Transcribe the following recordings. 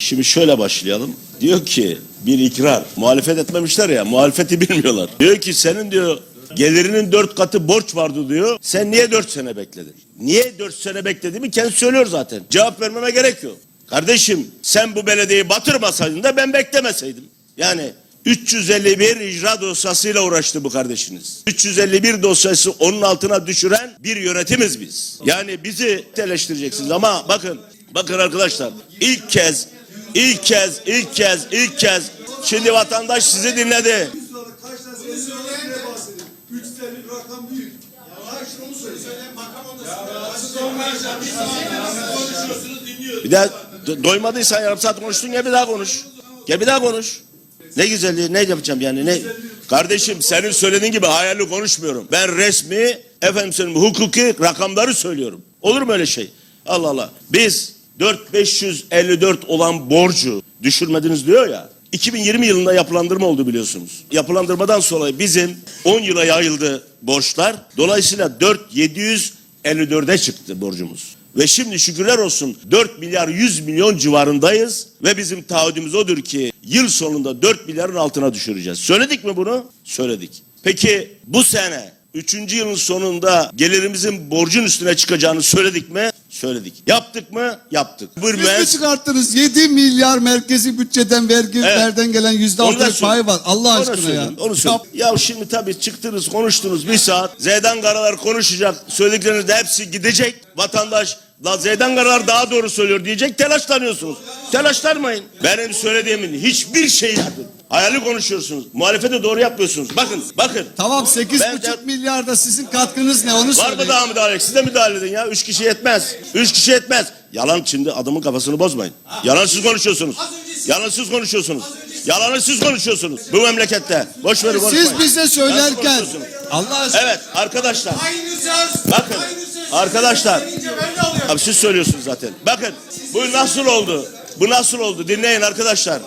Şimdi şöyle başlayalım. Diyor ki bir ikrar. Muhalefet etmemişler ya. Muhalefeti bilmiyorlar. Diyor ki senin diyor gelirinin dört katı borç vardı diyor. Sen niye dört sene bekledin? Niye dört sene beklediğimi kendi söylüyor zaten. Cevap vermeme gerek yok. Kardeşim sen bu belediyeyi batırmasaydın da ben beklemeseydim. Yani 351 icra dosyasıyla uğraştı bu kardeşiniz. 351 dosyası onun altına düşüren bir yönetimiz biz. Yani bizi eleştireceksiniz ama bakın bakın arkadaşlar ilk kez ilk kez ilk kez ilk kez şimdi vatandaş sizi dinledi. Bir daha do- doymadıysan yarım saat konuştun gel bir daha konuş. Gel bir daha konuş. Ne güzelliği ne yapacağım yani ne? Kardeşim senin söylediğin gibi hayali konuşmuyorum. Ben resmi efendim söyleyeyim hukuki rakamları söylüyorum. Olur mu öyle şey? Allah Allah. Biz 4554 olan borcu düşürmediniz diyor ya. 2020 yılında yapılandırma oldu biliyorsunuz. Yapılandırmadan sonra bizim 10 yıla yayıldı borçlar. Dolayısıyla 4 754'e çıktı borcumuz. Ve şimdi şükürler olsun 4 milyar 100 milyon civarındayız ve bizim taahhüdümüz odur ki yıl sonunda 4 milyarın altına düşüreceğiz. Söyledik mi bunu? Söyledik. Peki bu sene 3. yılın sonunda gelirimizin borcun üstüne çıkacağını söyledik mi? Söyledik. Yaptık mı? Yaptık. Müess- çıkarttınız? 7 milyar merkezi bütçeden vergilerden gelen yüzde Onu da altılık pay var. Allah Onu aşkına ya. Onu söyleyeyim. Ya şimdi tabii çıktınız konuştunuz bir saat. Zeydan Karalar konuşacak. Söyledikleriniz de hepsi gidecek. Vatandaş La Zeydan Karalar daha doğru söylüyor diyecek telaşlanıyorsunuz. Telaşlanmayın. Benim söylediğimin hiçbir şey yapın. Hayali konuşuyorsunuz. Muhalefete doğru yapmıyorsunuz. Bakın bakın. Tamam 8,5 Ben de- milyarda sizin katkınız ne onu Var söyleyin. mı daha müdahale? Siz de müdahale edin ya. Üç kişi yetmez. Üç kişi yetmez. Yalan şimdi adamın kafasını bozmayın. Yalan siz konuşuyorsunuz. Yalan siz konuşuyorsunuz. Yalanı siz konuşuyorsunuz. Bu memlekette. Boş verin konuşmayın. Siz bize söylerken konuşuyorsunuz. Allah aşkına Evet arkadaşlar. Aynı söz. Bakın Aynı söz. arkadaşlar. Abi siz söylüyorsunuz zaten. Bakın bu nasıl oldu? Bu nasıl oldu? Dinleyin arkadaşlar.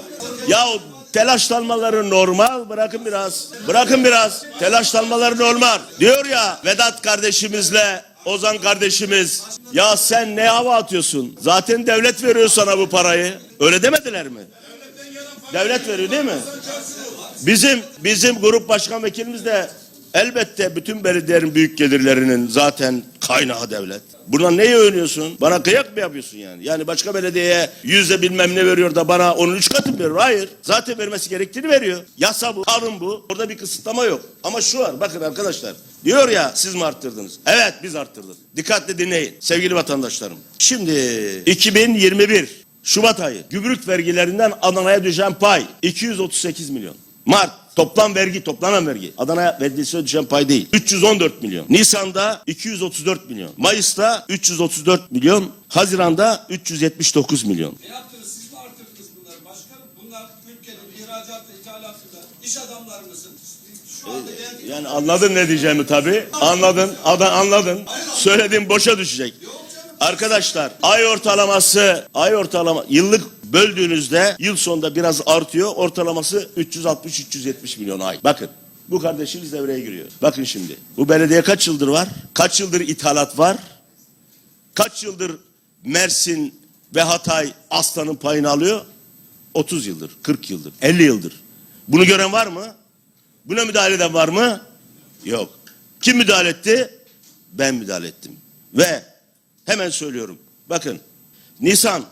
Ya telaşlanmaları normal bırakın biraz. Bırakın biraz. Telaşlanmaları normal. Diyor ya Vedat kardeşimizle Ozan kardeşimiz ya sen ne hava atıyorsun? Zaten devlet veriyor sana bu parayı. Öyle demediler mi? Devlet veriyor değil mi? Bizim bizim grup başkan vekilimiz de elbette bütün belediyelerin büyük gelirlerinin zaten kaynağı devlet. Buna neyi övünüyorsun? Bana kıyak mı yapıyorsun yani? Yani başka belediyeye yüzde bilmem ne veriyor da bana onun üç katı mı veriyor? Hayır. Zaten vermesi gerektiğini veriyor. Yasa bu, kanun bu. Orada bir kısıtlama yok. Ama şu var bakın arkadaşlar. Diyor ya siz mi arttırdınız? Evet biz arttırdık. Dikkatle dinleyin sevgili vatandaşlarım. Şimdi 2021 Şubat ayı gümrük vergilerinden Adana'ya düşen pay 238 milyon. Mart toplam vergi toplanan vergi Adana'ya vergisi düşen pay değil 314 milyon. Nisan'da 234 milyon. Mayıs'ta 334 milyon. Haziran'da 379 milyon. Ne yaptınız? Siz mi artırdınız bunları? Başkanım bunlar ülkenin ihracatı, ithalatında iş adamları mısınız? Şu anda geldiğiniz Yani anladın ne diyeceğimi tabii. Anladın. Adan anladın. Söylediğim boşa düşecek. Arkadaşlar ay ortalaması ay ortalama yıllık böldüğünüzde yıl sonunda biraz artıyor. Ortalaması 360-370 milyon ay. Bakın bu kardeşiniz devreye giriyor. Bakın şimdi bu belediye kaç yıldır var? Kaç yıldır ithalat var? Kaç yıldır Mersin ve Hatay aslanın payını alıyor? 30 yıldır, 40 yıldır, 50 yıldır. Bunu gören var mı? Buna müdahale eden var mı? Yok. Kim müdahale etti? Ben müdahale ettim. Ve hemen söylüyorum. Bakın Nisan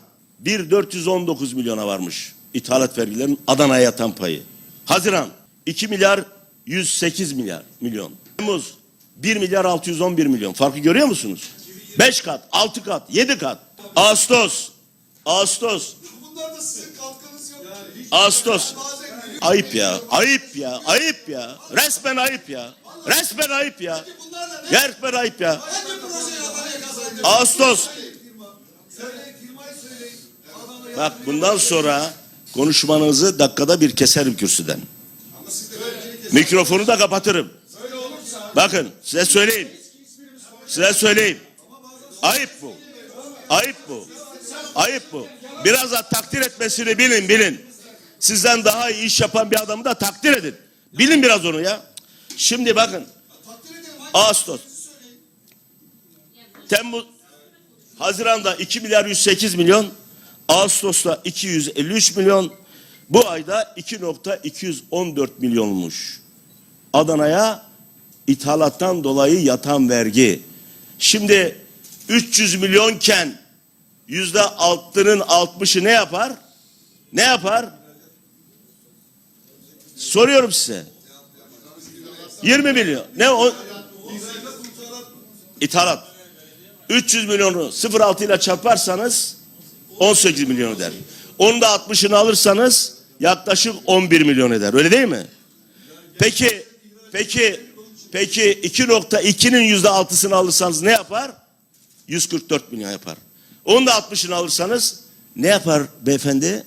1.419 milyona varmış ithalat vergilerinin Adana'ya yatan payı. Haziran 2 milyar 108 milyar milyon. Temmuz 1 milyar 611 milyon. Farkı görüyor musunuz? 5 kat, 6 kat, 7 kat. Ağustos, Ağustos, sizin katkınız yok. Ağustos. Ayıp ya, ayıp ya, ayıp ya. Resmen ayıp ya. Resmen ayıp ya. Resmen ayıp ya. Proje Adana'ya kazanacak? Ağustos. Söyleyin firmayı söyleyin. Adana'ya. Bak bundan sonra konuşmanızı dakikada bir keserim kürsüden. Mikrofonu da kapatırım. Bakın size söyleyeyim. Size söyleyeyim. Ayıp bu. Ayıp bu. Ayıp bu. Biraz da takdir etmesini bilin bilin. Sizden daha iyi iş yapan bir adamı da takdir edin. Bilin biraz onu ya. Şimdi bakın. Ağustos. Temmuz. Haziran'da 2 milyar 108 milyon. Ağustos'ta 253 milyon. Bu ayda 2.214 milyonmuş. Adana'ya ithalattan dolayı yatan vergi. Şimdi 300 milyonken yüzde altının 60'ı ne yapar? Ne yapar? Soruyorum size. 20 milyon. Ne o? İthalat. 300 milyonu 0.6 ile çarparsanız 18 milyon eder. Onu da 60'ını alırsanız yaklaşık 11 milyon eder. Öyle değil mi? Peki peki peki 2.2'nin yüzde altısını alırsanız ne yapar? 144 milyon yapar. Onu da 60'ını alırsanız ne yapar beyefendi?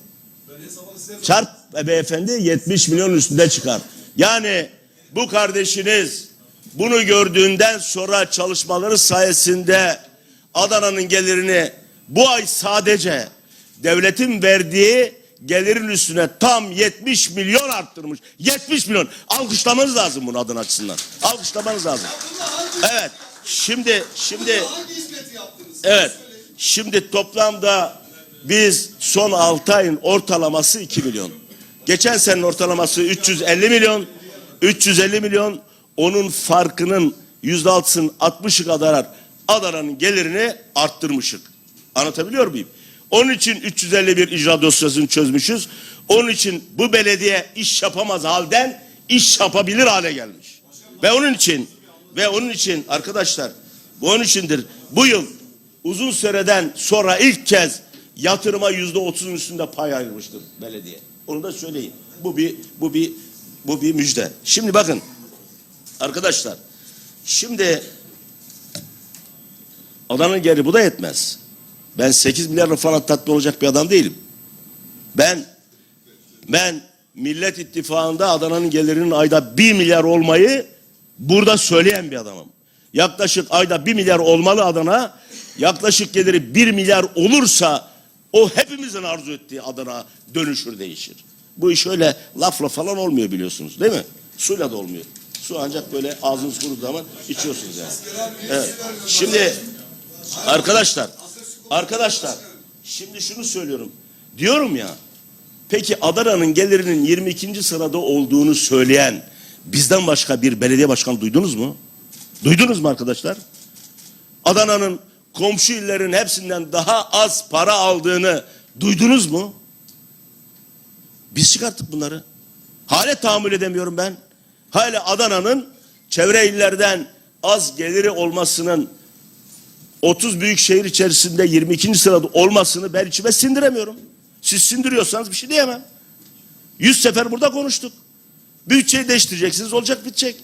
Çarp be- beyefendi 70 milyon üstünde çıkar. Yani bu kardeşiniz bunu gördüğünden sonra çalışmaları sayesinde Adana'nın gelirini bu ay sadece devletin verdiği gelirin üstüne tam 70 milyon arttırmış. 70 milyon. Alkışlamanız lazım bunu Adana açısından. Alkışlamanız lazım. Evet. Şimdi şimdi? Evet. Şimdi toplamda biz son 6 ayın ortalaması 2 milyon. Geçen senenin ortalaması 350 milyon. 350 milyon onun farkının %6'sının 60'ı kadar Adana'nın gelirini arttırmışık. Anlatabiliyor muyum? Onun için 351 icra dosyasını çözmüşüz. Onun için bu belediye iş yapamaz halden iş yapabilir hale gelmiş. Ve onun için ve onun için arkadaşlar bu onun içindir. Bu yıl uzun süreden sonra ilk kez yatırıma yüzde otuzun üstünde pay ayırmıştır belediye. Onu da söyleyeyim. Bu bir bu bir bu bir müjde. Şimdi bakın arkadaşlar. Şimdi Adana'nın geri bu da yetmez. Ben 8 milyar falan tatlı olacak bir adam değilim. Ben ben Millet İttifakı'nda Adana'nın gelirinin ayda 1 milyar olmayı burada söyleyen bir adamım. Yaklaşık ayda 1 milyar olmalı Adana. Yaklaşık geliri 1 milyar olursa o hepimizin arzu ettiği Adana dönüşür değişir. Bu iş öyle lafla falan olmuyor biliyorsunuz değil mi? Suyla da olmuyor. Su ancak böyle ağzınız kuruduğu zaman içiyorsunuz yani. Evet. Şimdi arkadaşlar arkadaşlar şimdi şunu söylüyorum. Diyorum ya Peki Adana'nın gelirinin 22. sırada olduğunu söyleyen bizden başka bir belediye başkanı duydunuz mu? Duydunuz mu arkadaşlar? Adana'nın komşu illerin hepsinden daha az para aldığını duydunuz mu? Biz çıkarttık bunları. Hala tahammül edemiyorum ben. Hala Adana'nın çevre illerden az geliri olmasının 30 büyük şehir içerisinde 22. sırada olmasını ben içime sindiremiyorum. Siz sindiriyorsanız bir şey diyemem. Yüz sefer burada konuştuk. Bütçeyi değiştireceksiniz olacak bitecek.